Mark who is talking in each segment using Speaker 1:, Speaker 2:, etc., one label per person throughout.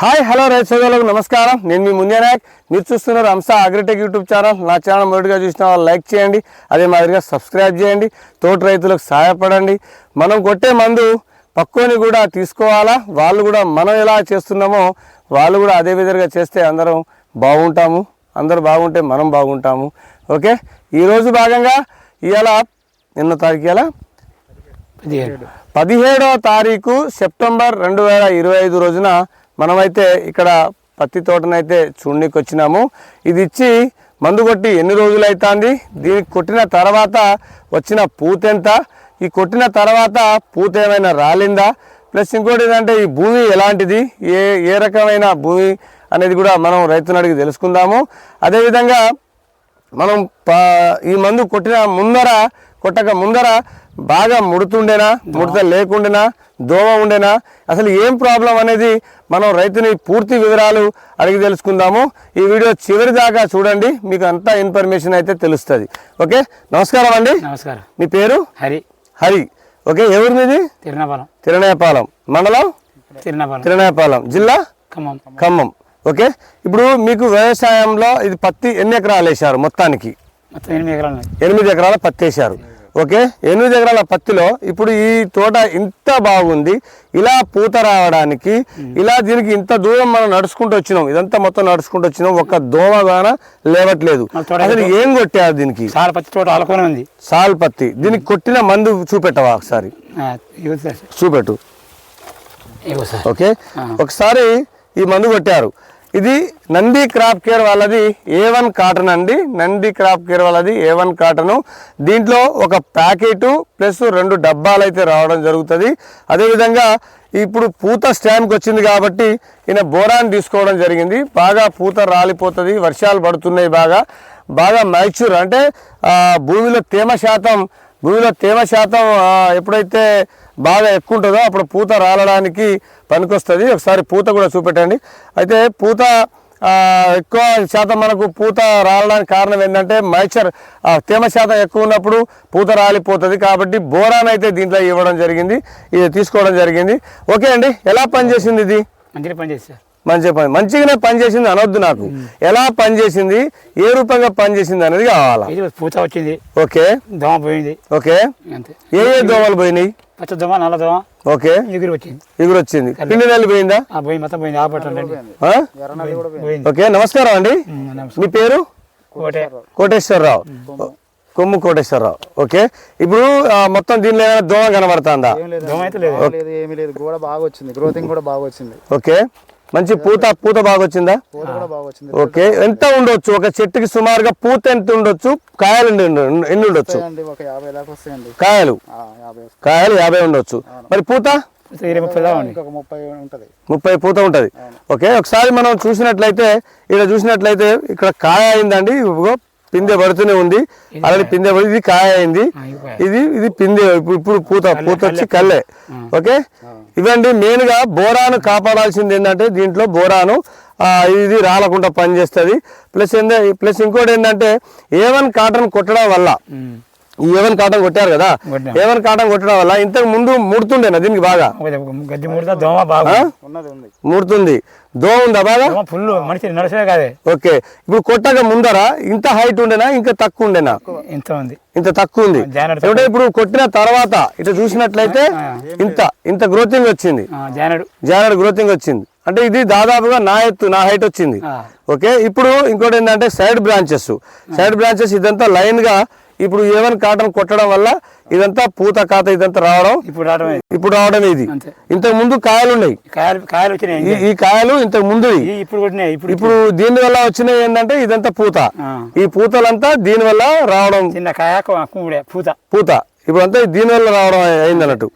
Speaker 1: Hi hello రైతు సోదరులకు నమస్కారం. నేను మీ ముందే నాయక్. మీరు చూస్తున్నారు అంశ అగ్రిటెక్ యూట్యూబ్ ఛానల్. నా ఛానల్ మొదటిగా చూసిన వాళ్ళు లైక్ చేయండి అదే మాదిరిగా సబ్స్క్రైబ్ చేయండి తోటి రైతులకు సహాయపడండి. మనం కొట్టే మందు పక్కువని కూడా తీసుకోవాలా? వాళ్ళు కూడా మనం ఎలా చేస్తున్నామో వాళ్ళు కూడా అదే విధంగా చేస్తే అందరం బాగుంటాము. అందరూ బాగుంటే మనం బాగుంటాము. ఓకే? ఈరోజు భాగంగా ఇవాళ నిన్న తారీఖు
Speaker 2: పదిహేడు.
Speaker 1: పదిహేడవ తారీఖు సెప్టెంబర్ రెండు వేల ఇరవై ఐదు రోజున మనమైతే ఇక్కడ పత్తి తోటనైతే చూడనికి వచ్చినాము ఇది ఇచ్చి మందు కొట్టి ఎన్ని రోజులు అవుతుంది దీనికి కొట్టిన తర్వాత వచ్చిన పూత ఎంత ఈ కొట్టిన తర్వాత పూత ఏమైనా రాలిందా? ప్లస్ ఇంకోటి ఏంటంటే ఈ భూమి ఎలాంటిది? ఏ ఏ రకమైన భూమి అనేది కూడా మనం రైతును అడిగి తెలుసుకుందాము. అదేవిధంగా మనం ఈ మందు కొట్టిన ముందర కొట్టక ముందర బాగా ముడుతుండేనా? ముడత లేకుండేనా? దోమ ఉండేనా? అసలు ఏం ప్రాబ్లం అనేది మనం రైతుని పూర్తి వివరాలు అడిగి తెలుసుకుందాము. ఈ వీడియో చివరి దాకా చూడండి మీకు అంతా ఇన్ఫర్మేషన్ అయితే తెలుస్తుంది. ఓకే? నమస్కారం అండి.
Speaker 2: నమస్కారం.
Speaker 1: మీ పేరు?
Speaker 2: హరి.
Speaker 1: హరి. ఓకే ఎవరు మీది?
Speaker 2: తిరునపాలెం.
Speaker 1: తిరణాయపాలెం మండలం?
Speaker 2: తిరునపాలెం.
Speaker 1: తిరణాయపాలెం జిల్లా?
Speaker 2: ఖమ్మం.
Speaker 1: ఖమ్మం. ఓకే? ఇప్పుడు మీకు వ్యవసాయంలో ఇది పత్తి ఎన్ని ఎకరాలు వేశారు మొత్తానికి?
Speaker 2: ఎనిమిది ఎకరాల
Speaker 1: పత్తి వేశారు. ఓకే? ఎనిమిది ఎకరాల పత్తిలో ఇప్పుడు ఈ తోట ఇంత బాగుంది ఇలా పూత రావడానికి ఇలా దీనికి ఇంత దూరం మనం నడుచుకుంటూ వచ్చినాం ఇదంతా మొత్తం నడుచుకుంటూ వచ్చినాం ఒక్క దోమ గాన లేవట్లేదు. అసలు ఏం కొట్టారు దీనికి?
Speaker 2: సాల పత్తి తోట ఆలుకొని ఉంది.
Speaker 1: సాల్ పత్తి. దీనికి కొట్టిన మందు చూపెట్టవా ఒకసారి? చూపెట్టు. ఓకే. ఒకసారి ఈ మందు కొట్టారు. ఇది నంది క్రాప్ కేర్ వాళ్ళది ఏ వన్ కాటన్ అండి. నంది క్రాప్ కేర్ వాళ్ళది ఏ వన్ కాటను. దీంట్లో ఒక ప్యాకెటు ప్లస్ రెండు డబ్బాలు అయితే రావడం జరుగుతుంది. అదేవిధంగా ఇప్పుడు పూత స్టాండ్కి వచ్చింది కాబట్టి ఈయన బోరాన్ తీసుకోవడం జరిగింది. బాగా పూత రాలిపోతుంది వర్షాలు పడుతున్నాయి బాగా. బాగా మ్యాచ్యూర్ అంటే భూమిలో తేమ శాతం భూమిలో తేమ శాతం ఎప్పుడైతే బాగా ఎక్కువ ఉంటుందో అప్పుడు పూత రాలడానికి పనికొస్తుంది. ఒకసారి పూత కూడా చూపెట్టండి. అయితే పూత ఎక్కువ శాతం మనకు పూత రాలడానికి కారణం ఏంటంటే మైచర్ తేమ శాతం ఎక్కువ ఉన్నప్పుడు పూత రాలిపోతుంది. కాబట్టి బోరాన్ అయితే దీంట్లో ఇవ్వడం జరిగింది. ఇది తీసుకోవడం జరిగింది. ఓకే అండి. ఎలా పనిచేసింది ఇది?
Speaker 2: మంచిగా పని
Speaker 1: మంచిగా పని మంచిగానే పనిచేసింది అనొద్దు నాకు. ఎలా పనిచేసింది? ఏ రూపంగా పనిచేసింది అనేది కావాలా?
Speaker 2: ఇది పూత వచ్చింది.
Speaker 1: ఓకే.
Speaker 2: దోమ పోయింది.
Speaker 1: ఓకే. ఏ ఏ దోమలు పోయినాయి?
Speaker 2: పచ్చ దోమ నల్ల దోమ
Speaker 1: ఓకే.
Speaker 2: ఎగురు వచ్చింది.
Speaker 1: ఎగురు వచ్చింది. పిండి నెల్లి పోయిందా?
Speaker 2: ఆ పోయి మొత్తం పోయింది. ఆపట్టండి
Speaker 1: ఆ?
Speaker 2: పోయింది.
Speaker 1: ఓకే. నమస్కారం అండి. మీ పేరు? కోటేశ్వరరావు. కొమ్ము కోటేశ్వరరావు. ఓకే. ఇప్పుడు మొత్తం దీనిలో ఏమైనా దోమ కనబడుతుందా?
Speaker 2: దోమ అయితే లేదు.
Speaker 3: ఏమీ లేదు గోడ బాగా వచ్చింది. గ్రోతింగ్ కూడా బాగా వచ్చింది.
Speaker 1: ఓకే. మంచి పూత పూత బాగా వచ్చిందా
Speaker 3: పూత కూడా బాగా వచ్చింది
Speaker 1: ఓకే. ఎంత ఉండొచ్చు? ఒక చెట్టుకి సుమారుగా పూత ఎంత ఉండొచ్చు? కాయలు ఎన్ని ఉండ- ఎన్ని ఉండొచ్చు? కాయలు. కాయలు యాభై ఉండొచ్చు. మరి పూత?
Speaker 2: ముప్పై
Speaker 1: పూత ఉంటుంది. ఓకే. ఒకసారి మనం చూసినట్లయితే ఇక్కడ చూసినట్లయితే ఇక్కడ కాయ అయిందండి. పిందె పడుతూనే ఉంది. అలాగే పిందె పడి ఇది కాయ అయింది. ఇది ఇది పిందె ఇప్పుడు పూత పూత వచ్చి కళ్ళే. ఓకే? ఇవండి మెయిన్గా బోరాను కాపాడాల్సింది ఏంటంటే దీంట్లో బోరాను ఇది రాలకుండా పనిచేస్తుంది. ప్లస్ ఏందే ప్లస్ ఇంకోటి ఏంటంటే ఏవన్ కాటన్ కొట్టడం వల్ల ఏవన్ కాటన్ కొట్టారు కదా. ఏవన్ కాటన్ కొట్టడం వల్ల ఇంతకు ముందు ముడుతుండేనా దీనికి బాగా?
Speaker 2: ఒక గడ్డి ముడత దోమ బాగా.
Speaker 3: ఉంది
Speaker 1: ముడుతుంది. బాగా?
Speaker 2: ఫుల్ మనిషి నడిచే కాదే.
Speaker 1: ఓకే. ఇప్పుడు కొట్టక ముందర ఇంత హైట్ ఉండేనా ఇంకా తక్కువ ఉండేనా?
Speaker 2: ఇంత ఉంది.
Speaker 1: ఇంత తక్కువ ఉంది. అంటే ఇప్పుడు కొట్టిన తర్వాత ఇట్లా చూసినట్లయితే ఇంత ఇంత గ్రోతింగ్ వచ్చింది.
Speaker 2: జానడు
Speaker 1: జానర్ గ్రోతింగ్ వచ్చింది. అంటే ఇది దాదాపుగా నా ఎత్తు నా హైట్ వచ్చింది. ఓకే. ఇప్పుడు ఇంకోటి ఏంటంటే సైడ్ బ్రాంచెస్ సైడ్ బ్రాంచెస్ ఇదంతా లైన్గా ఇప్పుడు ఏవన్ కాటన్ కొట్టడం వల్ల ఇదంతా పూత కాత ఇదంతా రావడం
Speaker 2: ఇప్పుడు రావడమే.
Speaker 1: ఇప్పుడు రావడం ఇది. ఇంతకు ముందు కాయలు ఉన్నాయి.
Speaker 2: కాయలు వచ్చినాయి
Speaker 1: ఈ- కాయలు ఇంతకు ముందు
Speaker 2: ఇప్పుడు ఇప్పుడు
Speaker 1: దీని వల్ల వచ్చినవి ఏంటంటే ఇదంతా పూత. ఈ పూతలంతా దీని వల్ల రావడం
Speaker 2: చిన్న కాయ పూత.
Speaker 1: పూత. ఇప్పుడు అంతా దీని వల్ల రావడం అయింది అన్నట్టు.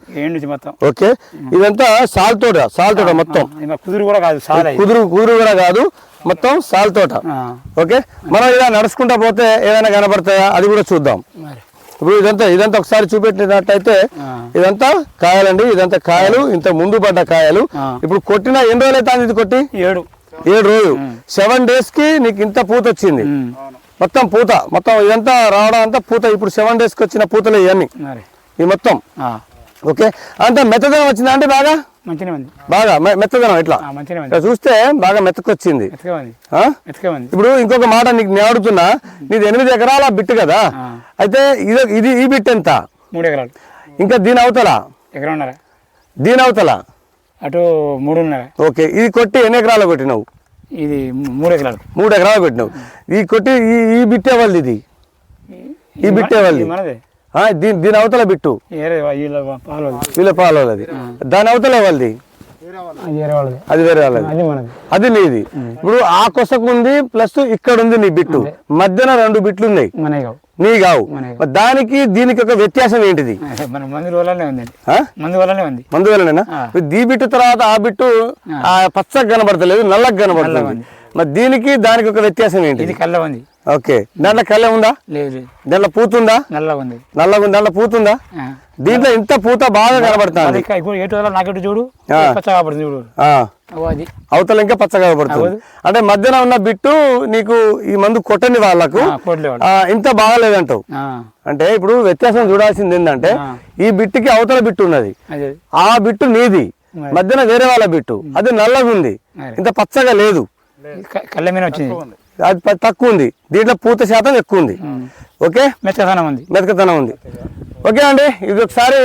Speaker 1: ఓకే. ఇదంతా సాల్ తోట సాల్ తోట మొత్తం.
Speaker 2: కుదురు కూడా కాదు.
Speaker 1: కుదురు కుదురు కూడా కాదు. మొత్తం సాల్ తోట. ఓకే? మనం ఇలా నడుచుకుంటా పోతే ఏమైనా కనబడతాయా? అది కూడా చూద్దాం. ఇప్పుడు ఇదంతా ఇదంతా ఒకసారి చూపెట్టినట్టయితే. ఇదంతా కాయలండి. ఇదంతా కాయలు ఇంత ముందు పడ్డ కాయలు. ఇప్పుడు కొట్టిన ఎన్ని రోజులు అవుతుంది ఇది కొట్టి?
Speaker 2: ఏడు.
Speaker 1: ఏడు రోజులు. సెవెన్ డేస్కి నీకు ఇంత పూత వచ్చింది. మొత్తం పూత. మొత్తం ఇదంతా రావడం అంతా పూత. ఇప్పుడు సెవెన్ డేస్కి వచ్చిన పూతలు ఇవన్నీ. ఈ మొత్తం. ఓకే? అంత మెత్తదనం వచ్చిందా అంటే బాగా?
Speaker 2: మంచిగా ఉంది.
Speaker 1: బాగా మెత్తదనం ఇట్లా
Speaker 2: మంచిగా
Speaker 1: చూస్తే బాగా మెత్తకొచ్చింది ఇప్పుడు ఇంకొక మాట నీకు నేను అడుగుతున్నా. నీది ఎనిమిది ఎకరాల బిట్టు కదా. అయితే ఇది ఇది ఈ బిట్ ఎంత?
Speaker 2: మూడు ఎకరాలు.
Speaker 1: ఇంకా దీని అవతల? దీని అవతల?
Speaker 2: అటు మూడున్నర.
Speaker 1: ఓకే ఇది కొట్టి ఎన్ని ఎకరాలు కొట్టినావు?
Speaker 2: ఇది మూడు ఎకరాలు.
Speaker 1: మూడు ఎకరాలు కొట్టినావు. ఈ కొట్టి ఈ ఈ బిట్టే వాళ్ళది ఇది? ఈ బిట్టే వాళ్ళది దీని దీని అవతల బిట్టు.
Speaker 2: వీళ్ళ పాలు వాళ్ళది.
Speaker 1: వాళ్ళది దాని అవతల వాళ్ళది
Speaker 2: అది
Speaker 1: అది వేరే వాళ్ళది.
Speaker 2: అది
Speaker 1: అది నీది. ఇప్పుడు ఆ కొసకు ఉంది ప్లస్ ఇక్కడ ఉంది నీ బిట్టు. మధ్యన రెండు బిట్లు ఉన్నాయి నీ కావు. దానికి దీనికి ఒక వ్యత్యాసం ఏంటిది?
Speaker 2: మందు వల్లనే ఉందండి
Speaker 1: ఆ?
Speaker 2: మందు వల్లనే ఉంది.
Speaker 1: మందు వలనేనా
Speaker 2: ఆ.
Speaker 1: ఈ బిట్టు తర్వాత ఆ బిట్టు ఆ. పచ్చగా కనబడతలేదు నల్లగా కనబడుతుంది
Speaker 2: ఉంది.
Speaker 1: మరి దీనికి దానికి ఒక వ్యత్యాసం ఏంటి
Speaker 2: ఇది కళ్ళ ఉంది.
Speaker 1: ఓకే. దాంట్లో కళ్ళె ఉందా?
Speaker 2: లేదు
Speaker 1: దాంట్లో పూతుందా
Speaker 2: నల్లగా ఉంది.
Speaker 1: నల్లగా ఉంది. దాంట్లో పూతుందా. దీంట్లో ఇంత పూత బాగా కనబడుతుంది.
Speaker 2: ఎటు నాకెటు చూడు. పచ్చగా పడుతుంది చూడు. అది.
Speaker 1: అవతల ఇంకా పచ్చగా కనబడుతుంది. అంటే మధ్యన ఉన్న బిట్టు నీకు ఈ మందు కొట్టని వాళ్ళకు ఇంత బాగాలేదంటావు. అంటే ఇప్పుడు వ్యత్యాసం చూడాల్సింది ఏంటంటే. ఈ బిట్టుకి అవతల బిట్టు ఉన్నది.
Speaker 2: అదే.
Speaker 1: ఆ బిట్టు నీది. మధ్యన వేరే వాళ్ళ బిట్టు. అది నల్లగా ఉంది. ఇంత పచ్చగా లేదు.
Speaker 2: కళ్ళ మీద వచ్చింది.
Speaker 1: అది తక్కువ ఉంది. దీంట్లో పూత శాతం ఎక్కువ ఉంది. ఓకే?
Speaker 2: మెత్తదనం ఉంది.
Speaker 1: మెతకతనం ఉంది. ఓకే అండి ఇది ఒకసారి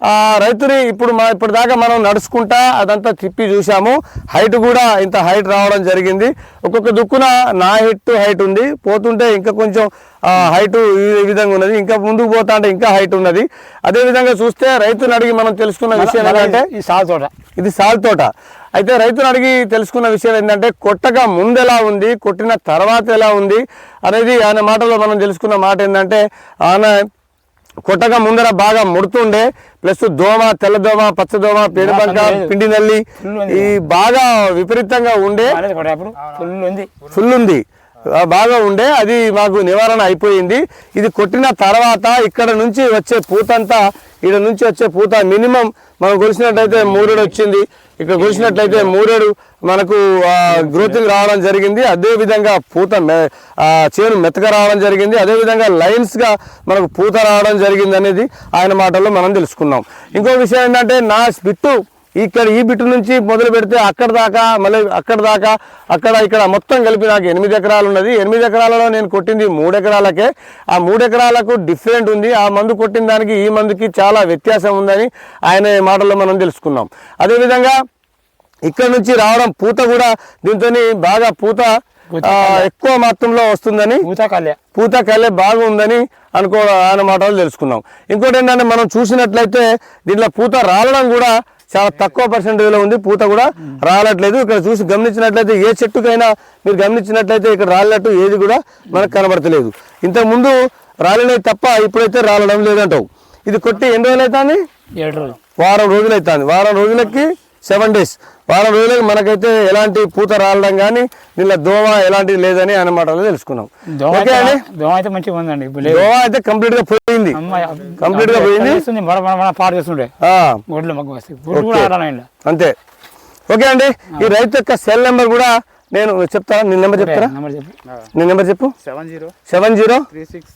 Speaker 1: ఆ రైతుని ఇప్పుడు మా ఇప్పుడు దాకా మనం నడుచుకుంటా అదంతా తిప్పి చూసాము హైట్ కూడా ఇంత హైట్ రావడం జరిగింది. ఒక్కొక్క దుక్కున నా హైట్ హైట్ ఉంది. పోతుంటే ఇంకా కొంచెం హైట్ ఈ విధంగా ఉన్నది. ఇంకా ముందుకు పోతా అంటే ఇంకా హైట్ ఉన్నది. అదే విధంగా చూస్తే రైతుని అడిగి మనం తెలుసుకున్న విషయం ఏంటంటే
Speaker 2: ఈ సాగు తోట.
Speaker 1: ఇది సాల్ తోట. అయితే రైతుని అడిగి తెలుసుకున్న విషయం ఏంటంటే కొట్టక ముందు ఎలా ఉంది కొట్టిన తర్వాత ఎలా ఉంది అనేది ఆయన మాటలో మనం తెలుసుకున్న మాట ఏంటంటే ఆయన కొట్టక ముందర బాగా ముడుతుండే ప్లస్ దోమ తెల్ల దోమ పచ్చ దోమ పేరుబంక
Speaker 2: లేదు.
Speaker 1: పిండి నల్లి. ఈ బాగా విపరీతంగా ఉండే
Speaker 2: ఫుల్ ఉంది
Speaker 1: బాగా ఉండే అది మాకు నివారణ అయిపోయింది ఇది కొట్టిన తర్వాత ఇక్కడ నుంచి వచ్చే పూత అంతా ఇక్కడ నుంచి వచ్చే పూత మినిమం మనం కొలిసినట్లయితే మూరేడు వచ్చింది ఇక్కడ చూసినట్లయితే మూరేడు మనకు గ్రోతింగ్ రావడం జరిగింది. అదే విధంగా పూత మె- ఆ, చేను మెత్తగా రావడం జరిగింది. అదే విధంగా లైన్స్గా మనకు పూత రావడం జరిగింది అనేది ఆయన మాటల్లో మనం తెలుసుకున్నాం. ఇంకో విషయం ఏంటంటే నా బిట్టు ఇక్కడ ఈ బిట్టు నుంచి మొదలు పెడితే అక్కడ దాకా మళ్ళీ అక్కడ దాకా అక్కడ ఇక్కడ మొత్తం కలిపి నాకు ఎనిమిది ఎకరాలు ఉన్నది. ఎనిమిది ఎకరాలలో నేను కొట్టింది మూడు ఎకరాలకే. ఆ మూడు ఎకరాలకు డిఫరెంట్ ఉంది. ఆ మందు కొట్టిన దానికి ఈ మందుకి చాలా వ్యత్యాసం ఉందని ఆయన మాటల్లో మనం తెలుసుకున్నాం. అదేవిధంగా ఇక్కడ నుంచి రావడం పూత కూడా దీంతో బాగా పూత ఎక్కువ మొత్తంలో వస్తుందని
Speaker 2: పూత కళ్యా
Speaker 1: పూత కళ్ళే బాగుందని అనుకో ఆయన మాటలు తెలుసుకున్నాం. ఇంకోటి ఏంటంటే మనం చూసినట్లయితే దీంట్లో పూత రాలడం కూడా చాలా తక్కువ పర్సెంటేజ్లో ఉంది. పూత కూడా రాలట్లేదు. ఇక్కడ చూసి గమనించినట్లయితే ఏ చెట్టుకైనా మీరు గమనించినట్లయితే ఇక్కడ రాలినట్టు ఏది కూడా మనకు కనబడతలేదు. ఇంతకు ముందు రాలినవి తప్ప ఇప్పుడైతే రాలడం లేదంటావు. ఇది కొట్టి ఎన్ని రోజులు. అవుతుంది వారం రోజులు అవుతుంది వారం రోజులకి సెవెన్ డేస్ వారం రోజులకి మనకైతే ఎలాంటి పూత రాలడం కానీ దీనిలో దోమ ఎలాంటిది లేదని మాటలు తెలుసుకున్నాం.
Speaker 2: దోమ
Speaker 1: ఓకే అండి?
Speaker 2: అయితే దోమ అయితే మంచిగా ఉందండి.
Speaker 1: గోవా అయితే కంప్లీట్గా పోయింది. Complete గా పోయింది?
Speaker 2: పాడు చేస్తుండే.
Speaker 1: అంతే. ఓకే అండి. ఈ రైతు యొక్క సెల్ నెంబర్ కూడా నేను చెప్తాను నీ నెంబర్ చెప్తారా?
Speaker 2: నెంబర్ చెప్పు.
Speaker 1: నీ నెంబర్ చెప్పు.
Speaker 3: Seven zero
Speaker 1: seven zero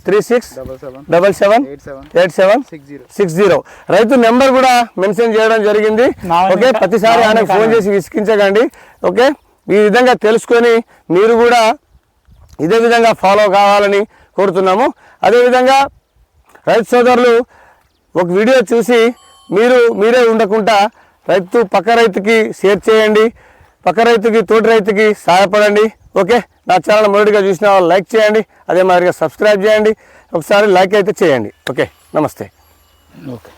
Speaker 3: three six double seven eight seven six zero.
Speaker 1: రైతు నెంబర్ కూడా మెన్షన్ చేయడం జరిగింది. ఓకే ప్రతిసారి
Speaker 2: ఇంకా
Speaker 1: ఫోన్ చేసి విసిగించకండి. ఓకే ఈ విధంగా తెలుసుకొని మీరు కూడా ఇదే విధంగా ఫాలో కావాలని కోరుతున్నాము. అదేవిధంగా రైతు సోదరులు ఒక వీడియో చూసి మీరు మీరే ఉండకుండా రైతు పక్క రైతుకి షేర్ చేయండి. పక్క రైతుకి తోటి రైతుకి సహాయపడండి ఓకే? నా ఛానల్ మొదటిగా చూసిన వాళ్ళు లైక్ చేయండి అదే మాదిరిగా సబ్స్క్రైబ్ చేయండి ఒకసారి లైక్ అయితే చేయండి ఓకే? నమస్తే.
Speaker 2: ఓకే.